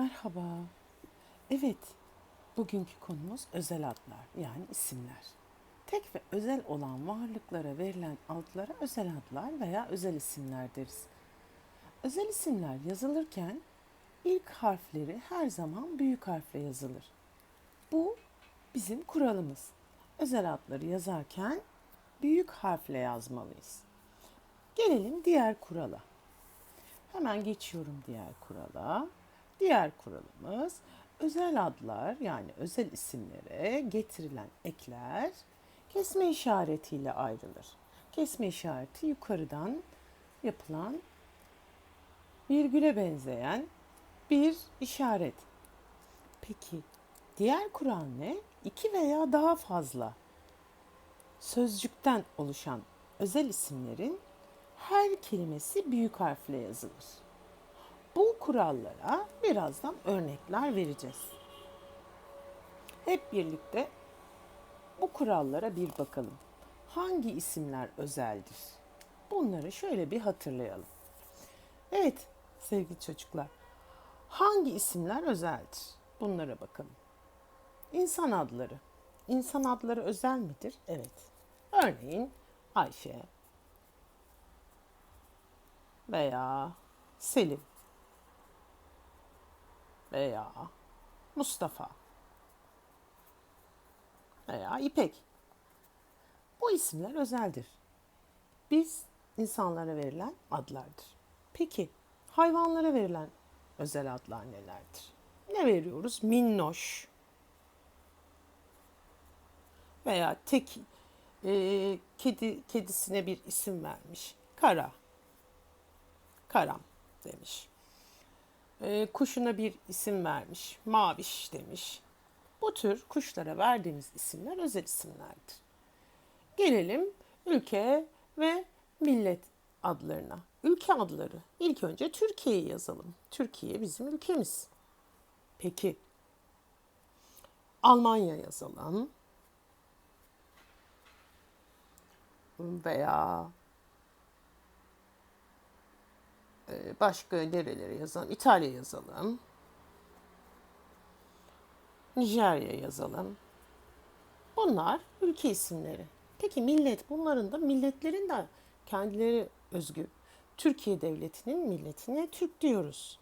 Merhaba. Evet, bugünkü konumuz özel adlar yani isimler. Tek ve özel olan varlıklara verilen adlara özel adlar veya özel isimler deriz. Özel isimler yazılırken ilk harfleri her zaman büyük harfle yazılır. Bu bizim kuralımız. Özel adları yazarken büyük harfle yazmalıyız. Gelelim diğer kurala. Hemen geçiyorum diğer kurala. Diğer kuralımız özel adlar yani özel isimlere getirilen ekler kesme işaretiyle ayrılır. Kesme işareti yukarıdan yapılan virgüle benzeyen bir işaret. Peki diğer kural ne? İki veya daha fazla sözcükten oluşan özel isimlerin her kelimesi büyük harfle yazılır. Bu kurallara birazdan örnekler vereceğiz. Hep birlikte bu kurallara bir bakalım. Hangi isimler özeldir? Bunları şöyle bir hatırlayalım. Evet sevgili çocuklar. Hangi isimler özeldir? Bunlara bakalım. İnsan adları. İnsan adları özel midir? Evet. Örneğin Ayşe veya Selim veya Mustafa veya İpek. Bu isimler özeldir. Biz insanlara verilen adlardır. Peki hayvanlara verilen özel adlar nelerdir? Ne veriyoruz? Minnoş veya tek e, kedi kedisine bir isim vermiş. Kara. Karam demiş. E, kuşuna bir isim vermiş. Maviş demiş. Bu tür kuşlara verdiğimiz isimler özel isimlerdir. Gelelim ülke ve millet adlarına. Ülke adları. İlk önce Türkiye'yi yazalım. Türkiye bizim ülkemiz. Peki Almanya yazalım. Veya e, başka nerelere yazalım? İtalya yazalım. Nijerya yazalım. Bunlar ülke isimleri. Peki millet bunların da milletlerin de kendileri özgü. Türkiye devletinin milletine Türk diyoruz.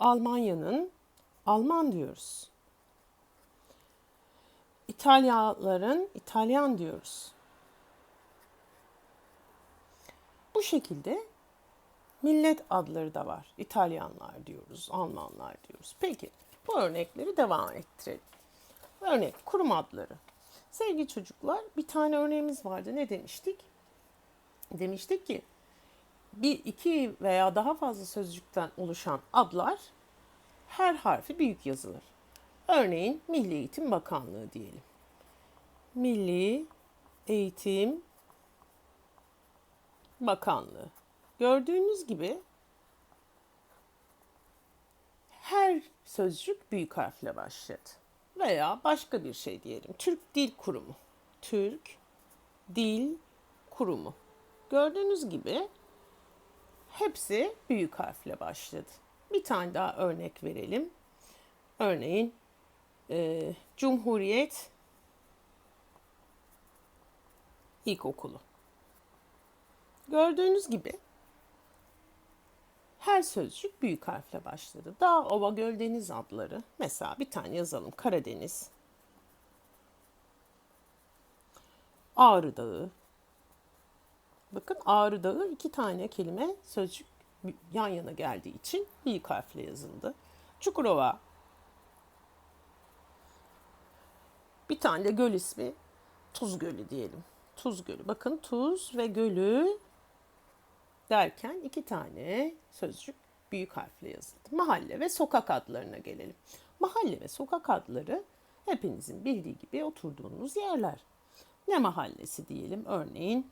Almanya'nın Alman diyoruz. İtalyaların İtalyan diyoruz. Bu şekilde millet adları da var. İtalyanlar diyoruz, Almanlar diyoruz. Peki bu örnekleri devam ettirelim. Örnek kurum adları. Sevgili çocuklar bir tane örneğimiz vardı. Ne demiştik? Demiştik ki bir iki veya daha fazla sözcükten oluşan adlar her harfi büyük yazılır. Örneğin Milli Eğitim Bakanlığı diyelim. Milli Eğitim Bakanlığı. Gördüğünüz gibi her sözcük büyük harfle başladı. Veya başka bir şey diyelim. Türk Dil Kurumu. Türk Dil Kurumu. Gördüğünüz gibi hepsi büyük harfle başladı. Bir tane daha örnek verelim. Örneğin e, Cumhuriyet İlkokulu. Gördüğünüz gibi her sözcük büyük harfle başladı. Dağ, ova, göl, deniz adları. Mesela bir tane yazalım. Karadeniz. Ağrı Dağı. Bakın Ağrı Dağı iki tane kelime sözcük yan yana geldiği için büyük harfle yazıldı. Çukurova. Bir tane de göl ismi Tuz Gölü diyelim. Tuz Gölü. Bakın tuz ve gölü derken iki tane sözcük büyük harfle yazıldı. Mahalle ve sokak adlarına gelelim. Mahalle ve sokak adları hepinizin bildiği gibi oturduğunuz yerler. Ne mahallesi diyelim? Örneğin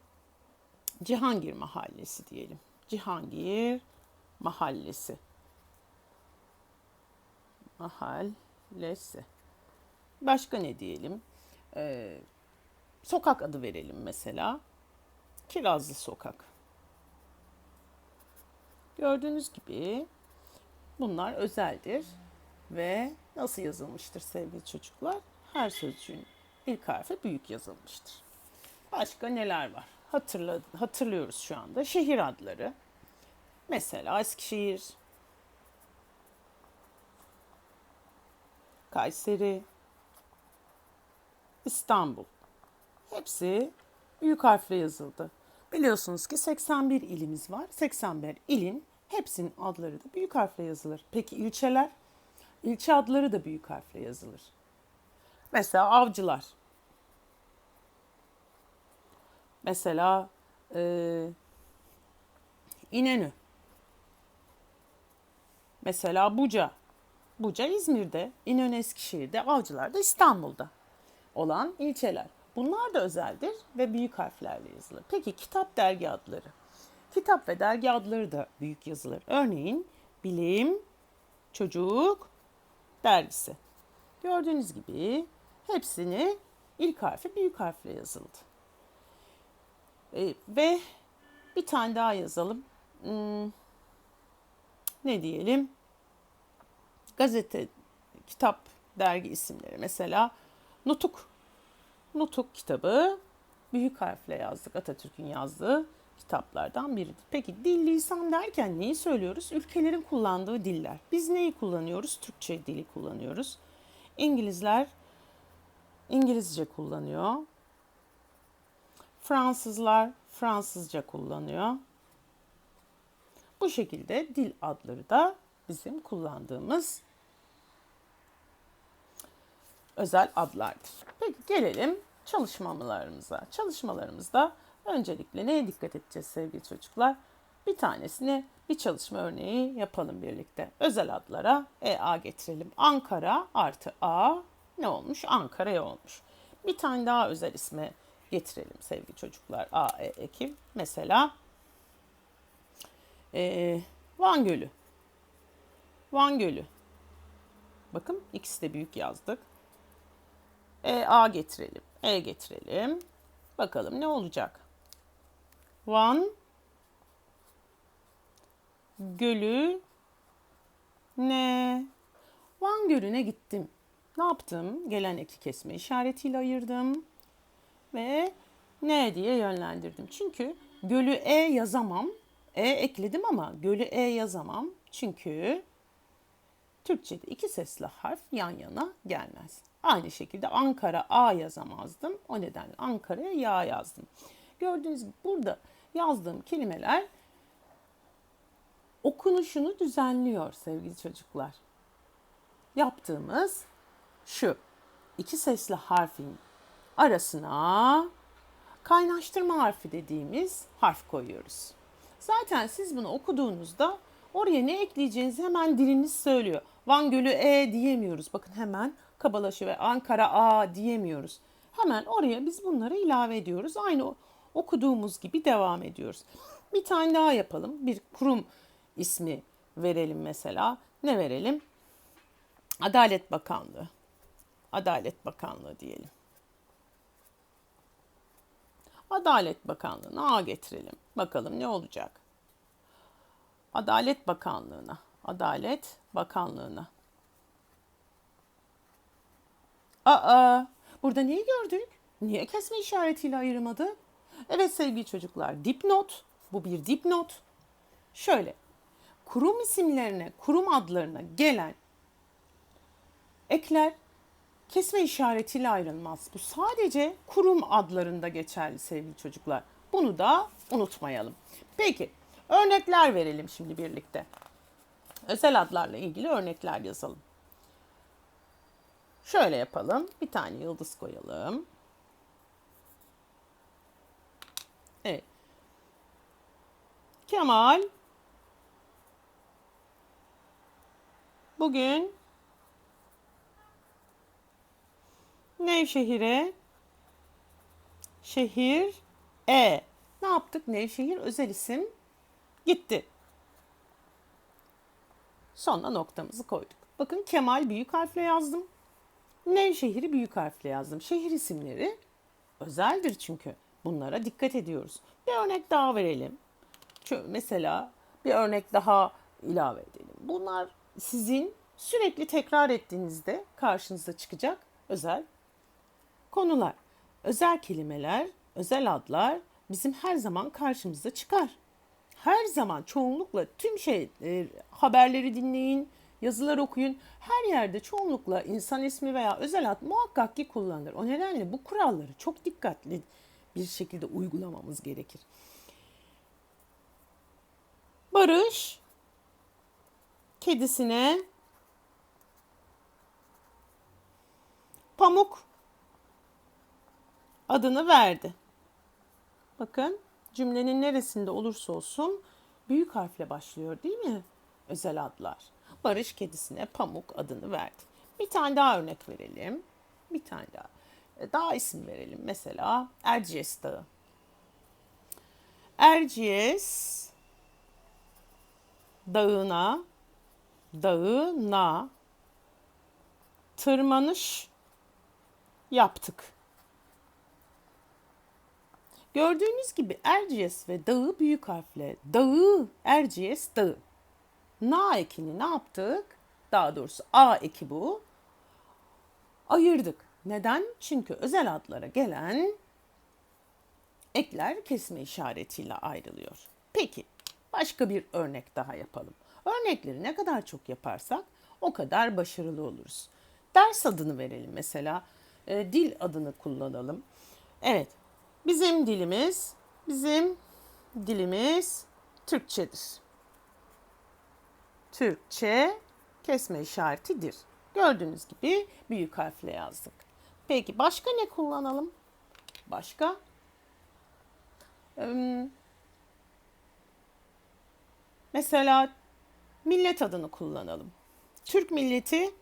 Cihangir Mahallesi diyelim. Cihangir Mahallesi. Mahallesi. Başka ne diyelim? Ee, sokak adı verelim mesela. Kirazlı Sokak. Gördüğünüz gibi Bunlar özeldir ve nasıl yazılmıştır sevgili çocuklar? Her sözcüğün ilk harfi büyük yazılmıştır. Başka neler var? Hatırla, hatırlıyoruz şu anda. Şehir adları. Mesela Eskişehir, Kayseri, İstanbul. Hepsi büyük harfle yazıldı. Biliyorsunuz ki 81 ilimiz var. 81 ilin hepsinin adları da büyük harfle yazılır. Peki ilçeler? İlçe adları da büyük harfle yazılır. Mesela avcılar. Mesela e, İnönü. Mesela Buca. Buca İzmir'de, İnönü Eskişehir'de, Avcılar da İstanbul'da olan ilçeler. Bunlar da özeldir ve büyük harflerle yazılır. Peki kitap dergi adları. Kitap ve dergi adları da büyük yazılır. Örneğin Bilim, Çocuk dergisi. Gördüğünüz gibi hepsini ilk harfi büyük harfle yazıldı. E, ve bir tane daha yazalım. Hmm, ne diyelim? Gazete, kitap, dergi isimleri. Mesela Nutuk. Nutuk kitabı büyük harfle yazdık. Atatürk'ün yazdığı kitaplardan biridir. Peki dil lisan derken neyi söylüyoruz? Ülkelerin kullandığı diller. Biz neyi kullanıyoruz? Türkçe dili kullanıyoruz. İngilizler İngilizce kullanıyor. Fransızlar Fransızca kullanıyor. Bu şekilde dil adları da bizim kullandığımız özel adlardır. Peki gelelim çalışmalarımıza. Çalışmalarımızda öncelikle neye dikkat edeceğiz sevgili çocuklar? Bir tanesini bir çalışma örneği yapalım birlikte. Özel adlara EA getirelim. Ankara artı A ne olmuş? Ankara'ya olmuş. Bir tane daha özel isme getirelim sevgili çocuklar. A, E ekim. Mesela e, Van Gölü. Van Gölü. Bakın ikisi de büyük yazdık. E, A getirelim. E getirelim. Bakalım ne olacak? Van Gölü ne? Van Gölü'ne gittim. Ne yaptım? Gelen eki kesme işaretiyle ayırdım. Ve ne diye yönlendirdim. Çünkü gölü E yazamam. E ekledim ama gölü E yazamam. Çünkü Türkçe'de iki sesli harf yan yana gelmez. Aynı şekilde Ankara A yazamazdım. O nedenle Ankara'ya ya yazdım. Gördüğünüz gibi burada yazdığım kelimeler okunuşunu düzenliyor sevgili çocuklar. Yaptığımız şu. iki sesli harfin arasına kaynaştırma harfi dediğimiz harf koyuyoruz. Zaten siz bunu okuduğunuzda oraya ne ekleyeceğinizi hemen diliniz söylüyor. Van Gölü E diyemiyoruz. Bakın hemen kabalaşıyor ve Ankara A diyemiyoruz. Hemen oraya biz bunları ilave ediyoruz. Aynı okuduğumuz gibi devam ediyoruz. Bir tane daha yapalım. Bir kurum ismi verelim mesela. Ne verelim? Adalet Bakanlığı. Adalet Bakanlığı diyelim. Adalet Bakanlığı'na A getirelim. Bakalım ne olacak? Adalet Bakanlığı'na. Adalet Bakanlığı'na. Aa, burada neyi gördük? Niye kesme işaretiyle ayırmadı? Evet sevgili çocuklar, dipnot. Bu bir dipnot. Şöyle, kurum isimlerine, kurum adlarına gelen ekler kesme işaretiyle ayrılmaz. Bu sadece kurum adlarında geçerli sevgili çocuklar. Bunu da unutmayalım. Peki, örnekler verelim şimdi birlikte. Özel adlarla ilgili örnekler yazalım. Şöyle yapalım. Bir tane yıldız koyalım. Kemal bugün Nevşehir'e şehir E. Ne yaptık? Nevşehir özel isim gitti. Sonuna noktamızı koyduk. Bakın Kemal büyük harfle yazdım. Nevşehir'i büyük harfle yazdım. Şehir isimleri özeldir çünkü. Bunlara dikkat ediyoruz. Bir örnek daha verelim. Şu, mesela bir örnek daha ilave edelim. Bunlar sizin sürekli tekrar ettiğinizde karşınıza çıkacak özel konular. Özel kelimeler, özel adlar bizim her zaman karşımıza çıkar. Her zaman çoğunlukla tüm şey e, haberleri dinleyin, yazılar okuyun. Her yerde çoğunlukla insan ismi veya özel ad muhakkak ki kullanılır. O nedenle bu kuralları çok dikkatli bir şekilde uygulamamız gerekir. Barış kedisine Pamuk adını verdi. Bakın cümlenin neresinde olursa olsun büyük harfle başlıyor değil mi? Özel adlar. Barış kedisine Pamuk adını verdi. Bir tane daha örnek verelim. Bir tane daha. E, daha isim verelim. Mesela Erciyes Dağı. Erciyes dağına dağına tırmanış yaptık. Gördüğünüz gibi Erciyes ve dağı büyük harfle. Dağı, Erciyes dağı. Na ekini ne yaptık? Daha doğrusu A eki bu. Ayırdık. Neden? Çünkü özel adlara gelen ekler kesme işaretiyle ayrılıyor. Peki başka bir örnek daha yapalım. Örnekleri ne kadar çok yaparsak o kadar başarılı oluruz. Ders adını verelim mesela. E, dil adını kullanalım. Evet. Bizim dilimiz bizim dilimiz Türkçedir. Türkçe kesme işaretidir. Gördüğünüz gibi büyük harfle yazdık. Peki başka ne kullanalım? Başka? Mesela millet adını kullanalım. Türk milleti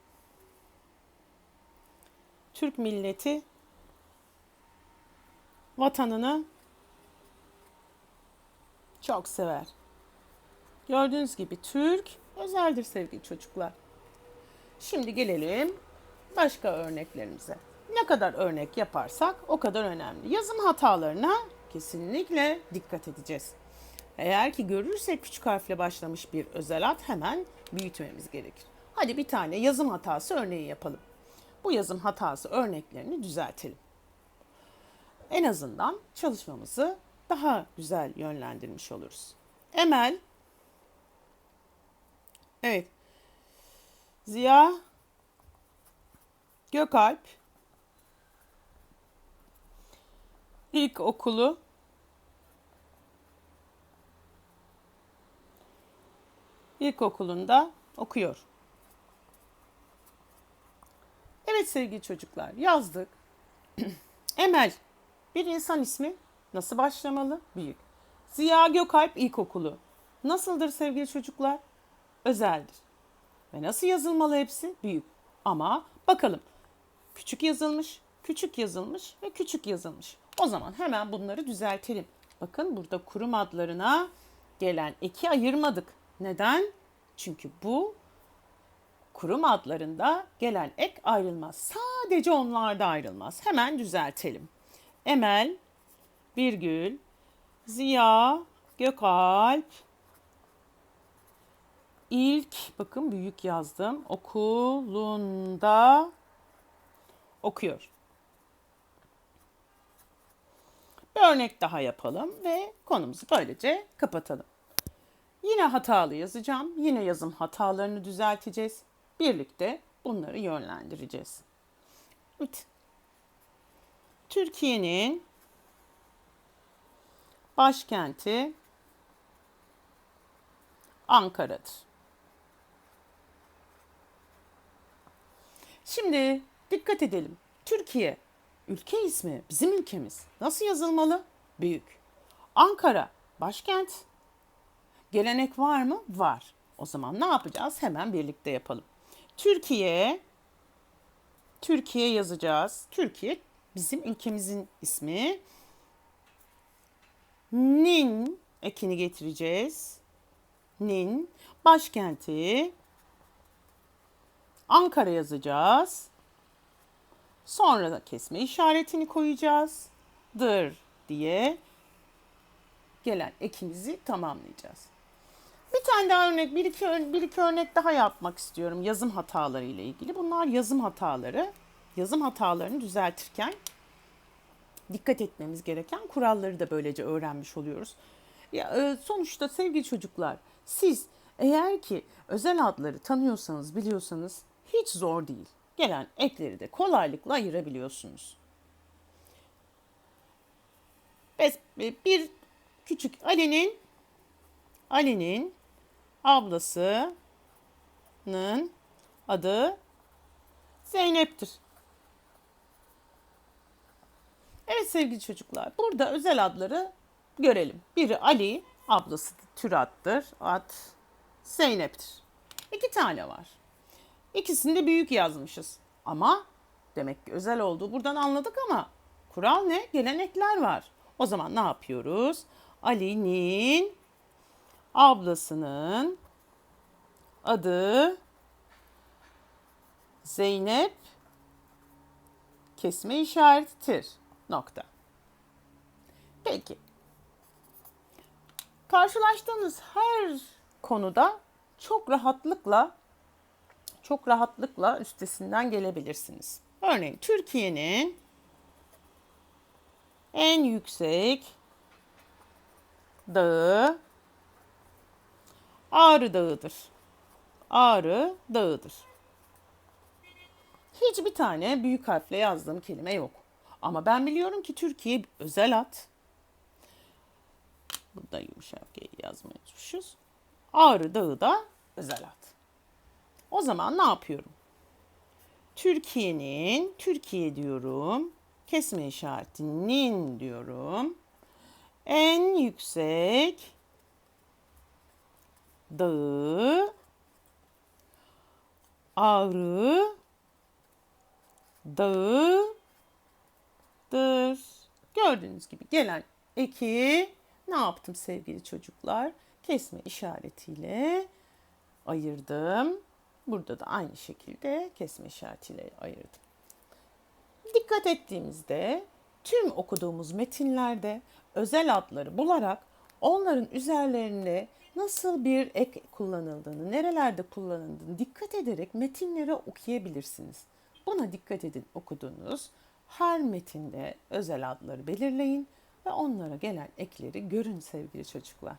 Türk milleti vatanını çok sever. Gördüğünüz gibi Türk özeldir sevgili çocuklar. Şimdi gelelim başka örneklerimize. Ne kadar örnek yaparsak o kadar önemli. Yazım hatalarına kesinlikle dikkat edeceğiz. Eğer ki görürsek küçük harfle başlamış bir özel ad hemen büyütmemiz gerekir. Hadi bir tane yazım hatası örneği yapalım. Bu yazım hatası örneklerini düzeltelim. En azından çalışmamızı daha güzel yönlendirmiş oluruz. Emel Evet. Ziya Gökalp İlk okulu ilkokulunda okuyor. Evet sevgili çocuklar yazdık. Emel bir insan ismi nasıl başlamalı? Büyük. Ziya Gökalp İlkokulu. Nasıldır sevgili çocuklar? Özeldir. Ve nasıl yazılmalı hepsi? Büyük. Ama bakalım. Küçük yazılmış, küçük yazılmış ve küçük yazılmış. O zaman hemen bunları düzeltelim. Bakın burada kurum adlarına gelen eki ayırmadık. Neden? Çünkü bu kurum adlarında gelen ek ayrılmaz. Sadece onlarda ayrılmaz. Hemen düzeltelim. Emel, virgül, Ziya, Gökalp, ilk bakın büyük yazdım okulunda okuyor. Bir örnek daha yapalım ve konumuzu böylece kapatalım. Yine hatalı yazacağım. Yine yazım hatalarını düzelteceğiz. Birlikte bunları yönlendireceğiz. Evet. Türkiye'nin başkenti Ankara'dır. Şimdi dikkat edelim. Türkiye ülke ismi bizim ülkemiz. Nasıl yazılmalı? Büyük. Ankara başkent. Gelenek var mı? Var. O zaman ne yapacağız? Hemen birlikte yapalım. Türkiye Türkiye yazacağız. Türkiye bizim ülkemizin ismi. Nin ekini getireceğiz. Nin başkenti Ankara yazacağız. Sonra da kesme işaretini koyacağız. Dır diye gelen ekimizi tamamlayacağız. Bir tane daha örnek, bir iki, bir iki örnek daha yapmak istiyorum yazım hataları ile ilgili. Bunlar yazım hataları. Yazım hatalarını düzeltirken dikkat etmemiz gereken kuralları da böylece öğrenmiş oluyoruz. Ya e, sonuçta sevgili çocuklar, siz eğer ki özel adları tanıyorsanız, biliyorsanız hiç zor değil. Gelen ekleri de kolaylıkla ayırabiliyorsunuz. Bes- Bir küçük Ali'nin Ali'nin ablasının adı Zeynep'tir. Evet sevgili çocuklar, burada özel adları görelim. Biri Ali, ablası Türat'tır. Ad Zeynep'tir. İki tane var. İkisini de büyük yazmışız. Ama demek ki özel olduğu buradan anladık ama kural ne? Gelenekler var. O zaman ne yapıyoruz? Ali'nin ablasının adı Zeynep kesme işaretidir. Nokta. Peki. Karşılaştığınız her konuda çok rahatlıkla çok rahatlıkla üstesinden gelebilirsiniz. Örneğin Türkiye'nin en yüksek dağı Ağrı Dağı'dır. Ağrı Dağı'dır. Hiçbir tane büyük harfle yazdığım kelime yok. Ama ben biliyorum ki Türkiye özel ad. Burada yumuşak G unutmuşuz. Ağrı Dağı da özel ad. O zaman ne yapıyorum? Türkiye'nin, Türkiye diyorum. Kesme işaretinin diyorum. En yüksek dağı Ağrı Dağı'dır. Gördüğünüz gibi gelen eki ne yaptım sevgili çocuklar? Kesme işaretiyle ayırdım. Burada da aynı şekilde kesme işaretiyle ayırdım. Dikkat ettiğimizde tüm okuduğumuz metinlerde özel adları bularak onların üzerlerinde nasıl bir ek kullanıldığını, nerelerde kullanıldığını dikkat ederek metinleri okuyabilirsiniz. Buna dikkat edin okuduğunuz her metinde özel adları belirleyin ve onlara gelen ekleri görün sevgili çocuklar.